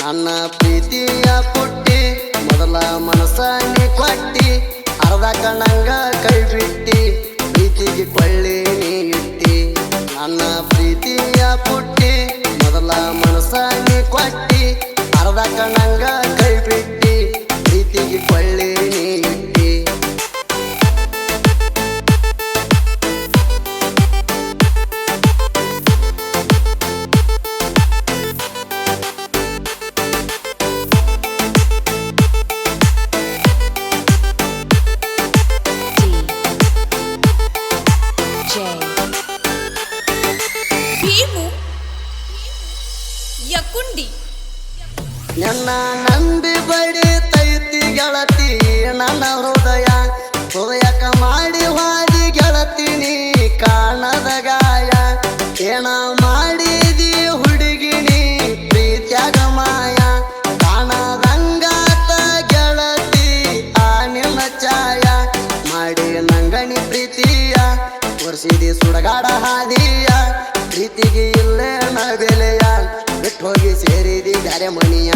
ನನ್ನ ಪ್ರೀತಿಯ ಪುಟ್ಟಿ ಮೊದಲ ಮನಸ್ಸನ್ನಿ ಕೊಟ್ಟಿ ಅರ್ಧ ಕಣ್ಣಂಗ ಕೈ ಬಿಟ್ಟಿ ಪ್ರೀತಿಗೆ ಕೊಳ್ಳಿ ನೀ ಇಟ್ಟಿ ನನ್ನ ಪ್ರೀತಿಯ ಪುಟ್ಟಿ ಮೊದಲ ಮನಸ್ಸನ್ನಿ ಕೊಟ್ಟಿ ಅರ್ಧ ಕಣ್ಣಂಗ ಕೈ ಬಿಟ್ಟಿ ಪ್ರೀತಿಗೆ ಕೊಳ್ಳಿ ನೀ ನನ್ನ ಬಡಿ ತೈತಿ ಗೆಳತಿ, ನನ್ನ ಹೃದಯ, ಹೃದಯಕ ಮಾಡಿ ಹಾದಿ ಗೆಳತಿ ನೀ ಕಾಣದ ಗಾಯ. ಏನ ಮಾಡಿದಿ ಹುಡುಗಿನಿ ಪ್ರೀತ್ಯಾಗ ಮಾಯ. ಕಾಣದಂಗಾತ ಗೆಳತಿ, ಆ ನಿನ್ನ ಛಾಯ. ಮಾಡಿ ನಂಗಣಿ ಪ್ರೀತಿಯ ವರ್ಷಿದಿ ಸುಡಗಾಡ ಹಾದಿಯ. ಪ್ರೀತಿಗೆ ಇಲ್ಲೇ ನ ಬೆಲೆಯ, ಬಿಟ್ಟು ಹೋಗಿ ಸೇರಿದಿ ಬ್ಯಾರೆ ಮನಿಯ.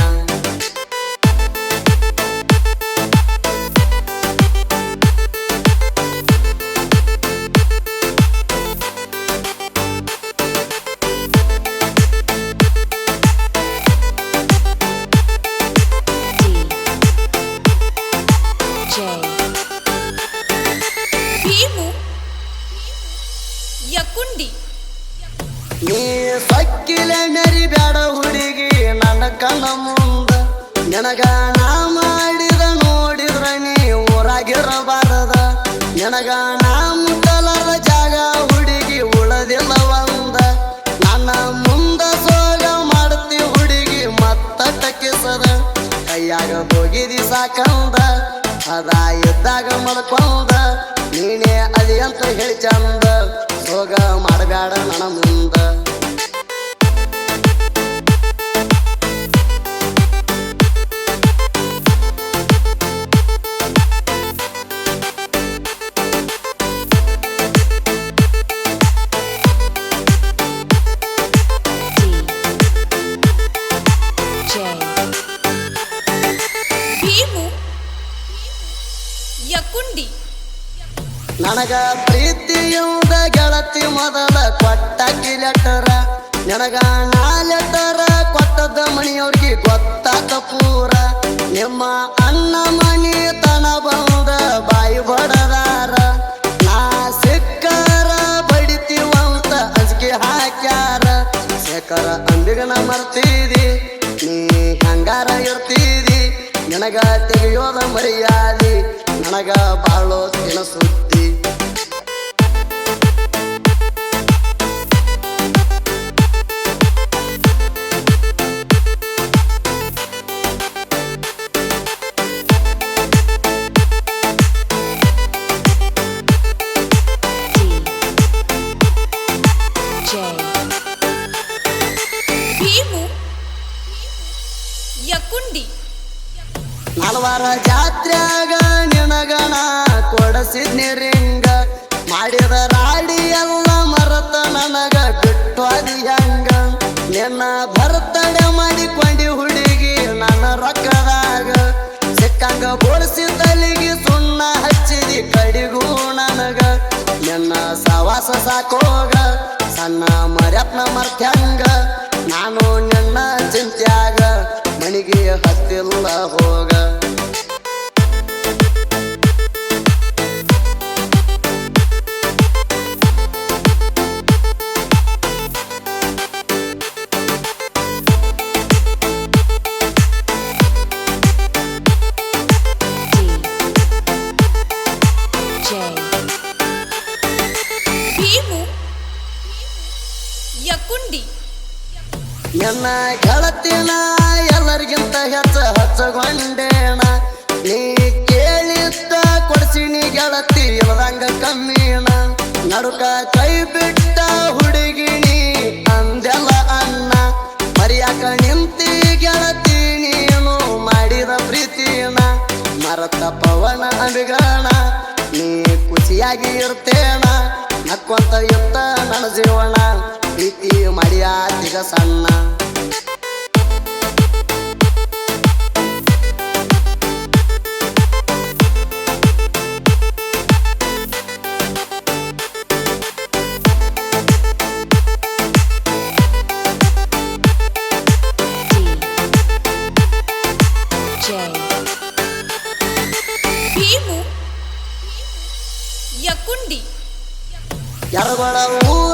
ಸಕ್ಕಿಲೆ ಬೇಡ ಬ್ಯಾಡ ಹುಡುಗಿ, ನನ್ನ ಕಣ್ಣ ಮುಂದ. ನನಗ ನಾ ಮಾಡಿದ ನೋಡಿದ್ರ ನೀ ಊರಾಗಿರಬಾರದ. ನನಗ ನಾ ಮುಟ್ಟಲಾರ ಜಾಗ ಹುಡುಗಿ ಉಳದಿಲ್ಲ ಒಂದ. ನನ್ನ ಮುಂದ ಸೋಗ ಮಾಡ್ತಿ ಹುಡುಗಿ ಮತ್ತ ಟಕಿಸದ ಕೈಯಾಗ ಹೋಗಿದಿ ಸಾಕಂದ, ಅದ ಇದ್ದಾಗ ಮಲ್ಕೊಂದ. ನೀನೇ ಅದಿ ಅಂತ ಹೇಳಿ ಚಂದ, ಸೋಗ ಮಾಡಬೇಡ ನನ್ನ ಮುಂದ. ಯಕುಂಡಿ. ನನಗ ಪ್ರೀತಿಯುದ ಗೆಳತಿ ಮೊದಲ ಕೊಟ್ಟ ಲೆಟರ ನನಗ ನಾಲೆಟರ ಕೊಟ್ಟದ ಮಣಿಯವ್ರಿಗೆ ಗೊತ್ತಾತ ಪೂರ. ನಿಮ್ಮ ಅಣ್ಣ ಮನಿ ತನ ಬಂದ ಬಾಯಿ ಬಡದಾರ, ನಾ ಸಿಕ್ಕರ ಬಡಿತೀವಂತ ಅಂಜಿಕೆ ಹಾಕ್ಯಾರ. ಶೇಖರ ಅಂಬಿಗನ ಮರ್ತೀದಿ, ನೀ ಹಂಗಾರ ಇರ್ತೀದಿ, ನನಗ ತೆಗೆಯೋದ ಮರ್ಯಾದಿ. ನನಗ ಬಾಳೋ ದಿನ ಸುದ್ದಿ D J ಭೀಮು ಜಾತ್ರೆಯಾಗ ನಿನಗಣ ಕೊಡಸಿದ್ನಿ ರಿಂಗ. ಮಾಡಿದ ರಾಡಿ ಎಲ್ಲ ಮರತ ನನಗ ಬಿಟ್ಟು ಅದಿ ಹೆಂಗ. ನಿನ್ನ ಬರ್ತಡೆ ಮಾಡಿಕೊಂಡಿ ಹುಡುಗಿ ನನ್ನ ರೊಕ್ಕದಾಗ. ಸಿಕ್ಕಂಗ ಬೋಳಿಸಿ ತಲೆಗೆ ಸುಣ್ಣ ಹಚ್ಚಿದಿ ಕಡಿಗೂ ನನಗ. ನಿನ್ನ ಸವಾಸ ಸಾಕೋಗ, ಸಣ್ಣ ಮರ್ಯತ್ನ ಮರ್ತ್ಯಂಗ. ನಾನು ನಿನ್ನ ಚಿಂತ್ಯಾಗ. ಮಣಿಗೆ ಹತ್ತಿಲ್ಲ ಹೋಗ D J ಭೀಮು ಯಕುಂಡಿ ನನ್ನ ಗೆಳತಿನ ಎಲ್ಲರಿಗಿಂತ ಹೆಚ್ಚ ಹಚ್ಚಗೊಂಡೇಣ. ನೀ ಕೇಳಿದ್ದ ಕೊಡ್ಸಿನಿ ಗೆಳತಿ ಇಲ್ಲದಂಗ ಕಮ್ಮಿನ ನಡುಕ ಕೈ ಬಿಟ್ಟ ಹುಡುಗಿನಿ ಅಂದೆಲ್ಲ ಅನ್ನ. ಮರಿಯಾಕ ನಿಂತಿ ಗೆಳತಿ ನೀನು ಮಾಡಿದ ಪ್ರೀತಿನ. ಮರತ ಪವನ ಅಭಿಗಣ, ನೀ ಖುಷಿಯಾಗಿ ಇರ್ತೇಣ. ನಕ್ಕೊಂತ ಇತ್ತ ನನ್ನ ಜೀವನ. ಪ್ರೀತಿ ಮರ್ಯಾದಿಗ ಸಣ್ಣ ఎరగొడ ఊరు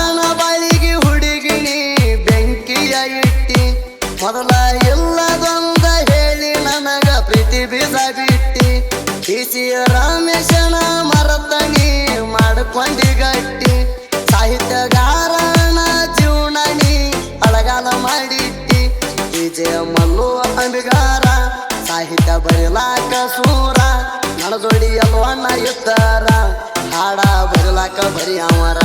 ಬರಿಲಾಕ ಬರಿ ಅವರ.